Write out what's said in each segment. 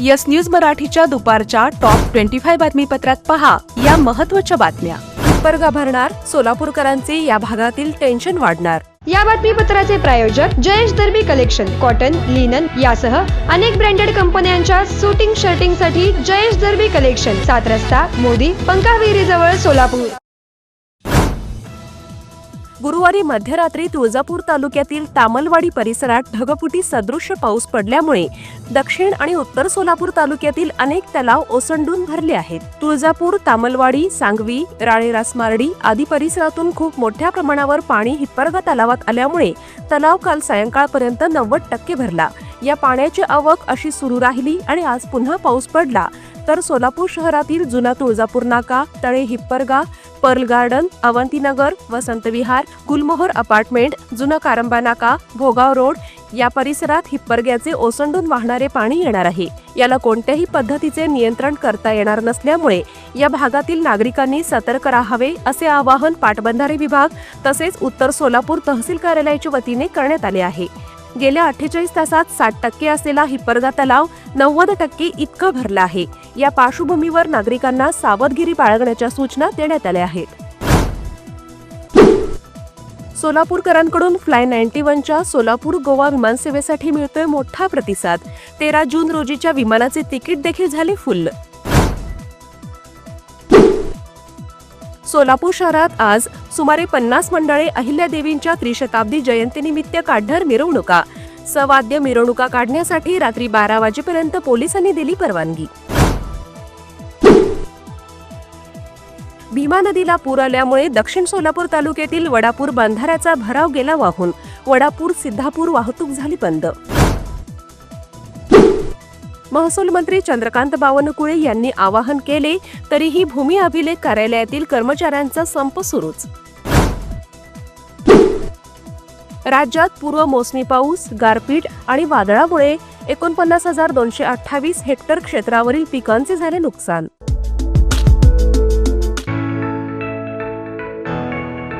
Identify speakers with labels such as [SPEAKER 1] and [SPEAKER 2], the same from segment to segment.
[SPEAKER 1] Yes news मराठीच्या दुपारच्या top twenty five बातमीपत्रात पहा या महत्त्वाच्या बातम्या. हिप्परगा भरणार सोलापूरकरांचे या भागातील टेन्शन वाढणार.
[SPEAKER 2] या बातमीपत्राचे प्रायोजक Jayesh Darbi collection cotton linen यासह अनेक ब्रँडेड कंपन्यांच्या सुटिंग शर्टिंगसाठी जयेश दर्बी कलेक्शन सात रस्ता मोदी पंकाविहिरी जवळ सोलापूर.
[SPEAKER 1] गुरुवारी मध्यरात्री तुळजापूर तालुक्यातील तामलवाडी परिसरात ढगफुटी सदृश्य पाऊस पडल्यामुळे दक्षिण आणि उत्तर सोलापूर तालुक्यातील अनेक तलाव ओसंडून भरले आहेत. तुळजापूर तामलवाडी सांगवी राळेरासमार्डी आदी परिसरातून खूप मोठ्या प्रमाणावर पाणी हिप्परगा तलावात आल्यामुळे तलाव काल सायंकाळपर्यंत नव्वद टक्के भरला. या पाण्याची आवक अशी सुरू राहिली आणि आज पुन्हा पाऊस पडला. तर सोलापूर शहरातील जुना तुळजापूर नाका Tale Hipparga pearl garden Avantinagar Vasant Vihar Gulmohar apartment जुना कारंबा नाका भोगाव रोड या परिसरात हिप्परग्याचे ओसंडून वाहणारे पाणी येणार आहे. याला कोणत्याही पद्धतीचे नियंत्रण करता येणार नसल्यामुळे या भागातील नागरिकांनी सतर्क राहावे असे आवाहन पाटबंधारे विभाग तसेच उत्तर सोलापूर तहसील कार्यालयाच्या वतीने करण्यात आले आहे. गेल्या अठ्ठेचाळीस तासात साठ टक्के असलेला हिप्परगा तलाव नव्वद टक्के इतकं भरला आहे. या पार्श्वभूमीवर नागरिकांना सावधगिरी बाळगण्याच्या सूचना देण्यात आल्या आहेत. सोलापूरकरांकडून फ्लाय नाईन्टी वनच्या सोलापूर गोवा विमानसेवेसाठी मिळतोय मोठा प्रतिसाद. तेरा जून रोजीच्या विमानाचे तिकीट देखील झाले फुल्ल सोलापूर शहरात आज सुमारे पन्नास मंडळे अहिल्यादेवींच्या त्रिशताब्दी जयंतीनिमित्त काढणार मिरवणुका. सवाद्य मिरवणुका काढण्यासाठी रात्री बारा वाजेपर्यंत पोलिसांनी दिली परवानगी. भीमा नदीला पूर आल्यामुळे दक्षिण सोलापूर तालुक्यातील वडापूर बांधाऱ्याचा भराव गेला वाहून. वडापूर सिद्धापूर वाहतूक झाली बंद. महसूल मंत्री चंद्रकांत बावनकुळे यांनी आवाहन केले तरीही भूमी अभिलेख कार्यालयातील कर्मचाऱ्यांचा संप सुरूच. राज्यात पूर्व मोसमी पाऊस गारपीट आणि वादळामुळे एकोणपन्नास हजार दोनशे अठ्ठावीस हेक्टर क्षेत्रावरील पिकांचे झाले नुकसान.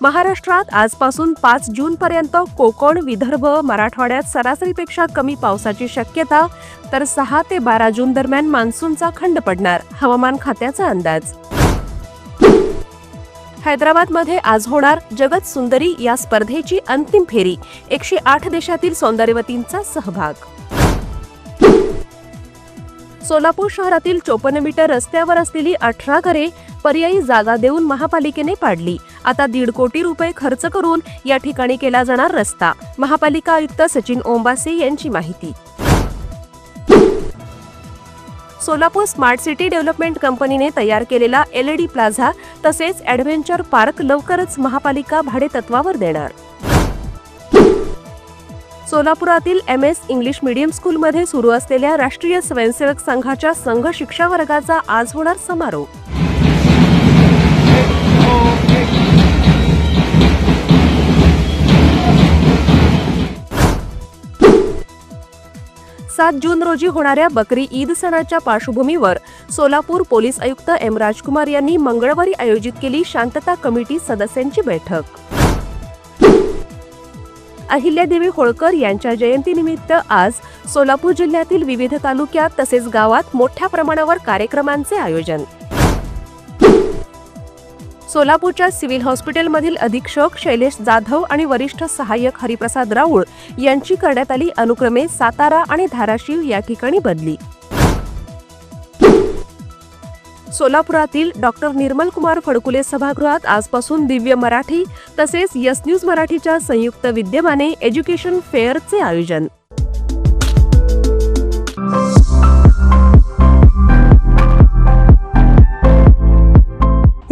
[SPEAKER 1] महाराष्ट्रात आजपासून पाच जून पर्यंत कोकण विदर्भ मराठवाड्यात सरासरीपेक्षा कमी पावसाची शक्यता तर सहा ते बारा जून दरम्यान मान्सूनचा खंड पडणार हवामान खात्याचा अंदाज. हैदराबादमध्ये आज होणार जगत सुंदरी या स्पर्धेची अंतिम फेरी एकशे आठ देशातील सौंदर्यवतींचा सहभाग. सोलापूर शहरातील चोपन्न मीटर रस्त्यावर असलेली अठरा घरे पर्यायी जागा देऊन महापालिकेने पाडली. आता दीड कोटी रुपये खर्च करून या ठिकाणी केला जाणार रस्ता. महापालिका आयुक्त सचिन ओंबासे यांची माहिती. सोलापूर स्मार्ट सिटी डेव्हलपमेंट कंपनीने तयार केलेला एलईडी प्लाझा तसेच ॲडव्हेंचर पार्क लवकरच महापालिका भाडेतत्वावर देणार. सोलापुरातील एम एस इंग्लिश मीडियम स्कूलमध्ये सुरू असलेल्या राष्ट्रीय स्वयंसेवक संघाच्या संघ शिक्षा वर्गाचा आज होणार समारोप. सात जून रोजी होणाऱ्या बकरी ईद सणाच्या पार्श्वभूमीवर सोलापूर पोलीस आयुक्त एम राजकुमार यांनी मंगळवारी आयोजित केली शांतता कमिटी सदस्यांची बैठक. अहिल्यादेवी होळकर यांच्या जयंतीनिमित्त आज सोलापूर जिल्ह्यातील विविध तालुक्यात तसेच गावात मोठ्या प्रमाणावर कार्यक्रमांचे आयोजन. सोलापूरच्या सिव्हिल हॉस्पिटलमधील अधीक्षक शैलेश जाधव आणि वरिष्ठ सहाय्यक हरिप्रसाद राऊळ यांची करण्यात आली अनुक्रमे सातारा आणि धाराशिव या ठिकाणी बदली. सोलापुरातील डॉक्टर निर्मल कुमार फडकुले सभागृहात आजपासून दिव्य मराठी तसेच यस न्यूज मराठीच्या संयुक्त विद्यमाने एज्युकेशन फेअरचे आयोजन.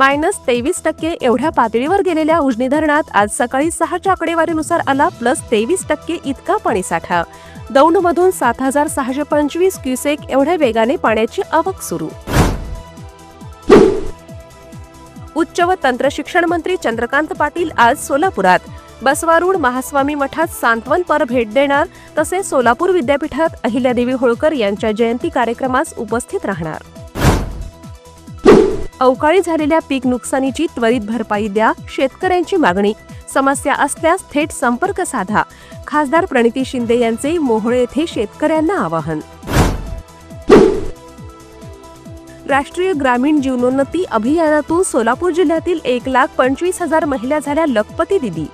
[SPEAKER 1] मायनस तेवीस टक्के एवढ्या पातळीवर गेलेल्या उजनी धरणात आज सकाळी सहाच्या आकडेवारीनुसार आला प्लस तेवीस टक्के इतका पाणीसाठा. दौंडमधून सात हजार सहाशे पंचवीस क्युसेक एवढ्या वेगाने पाण्याची आवक सुरू. उच्च व तंत्र शिक्षण मंत्री चंद्रकांत पाटील आज सोलापुरात. बसवारूढ महास्वामी मठात सांत्वनपर भेट देणार तसेच सोलापूर विद्यापीठात अहिल्यादेवी होळकर यांच्या जयंती कार्यक्रमास उपस्थित राहणार. अवकाळी झालेल्या पीक नुकसानीची त्वरित भरपाई द्या शेतकऱ्यांची मागणी. समस्या असल्यास थेट संपर्क साधा. खासदार प्रणिती शिंदे यांचे मोहोळे येथे शेतकऱ्यांना आवाहन. राष्ट्रीय ग्रामीण जीवनोन्नती अभियानातून सोलापूर जिल्ह्यातील एक लाख पंचवीस हजार महिला झाल्या लखपती दिदी.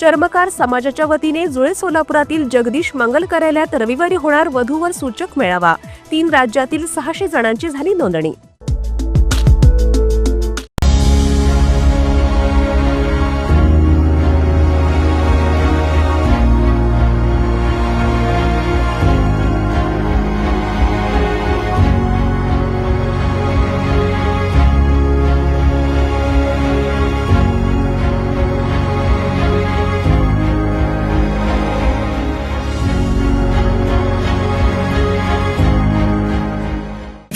[SPEAKER 1] चर्मकार समाजाच्या वतीने जुळे सोलापुरातील जगदीश मंगल कार्यालयात रविवारी होणार वधूवर सूचक मेळावा. तीन राज्यातील सहाशे जणांची झाली नोंदणी.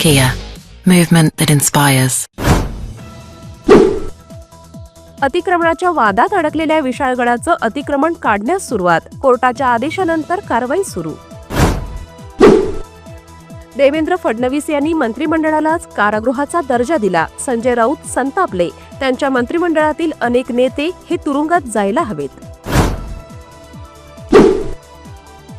[SPEAKER 3] Kia, movement that inspires.
[SPEAKER 1] अतिक्रमणाच्या वादात अडकलेल्या विशाळगडाचं अतिक्रमण काढण्यास सुरुवात. कोर्टाच्या आदेशानंतर कारवाई सुरू. देवेंद्र फडणवीस यांनी मंत्रिमंडळालाच कारागृहाचा दर्जा दिला. संजय राऊत संतापले. त्यांच्या मंत्रिमंडळातील अनेक नेते हे तुरुंगात जायला हवेत.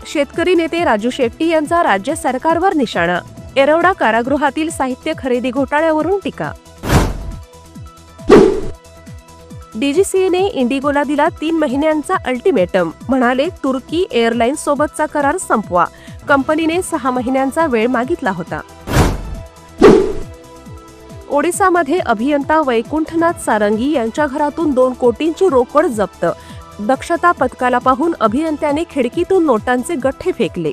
[SPEAKER 1] शेतकरी नेते राजू शेट्टी यांचा राज्य सरकारवर निशाणा. येरवडा कारागृहातील साहित्य खरेदी घोटाळ्यावरून टीका. डीजीसीएने इंडिगोला दिला तीन महिन्यांचा अल्टिमेटम. म्हणाले तुर्की एअरलाइन्स सोबतचा करार संपवा. कंपनीने सहा महिन्यांचा वेळ मागितला होता. ओडिसामध्ये अभियंता वैकुंठनाथ सारंगी यांच्या घरातून दोन कोटींची रोकड जप्त. दक्षता पथकाला पाहून अभियंत्याने खिडकीतून नोटांचे गठ्ठे फेकले.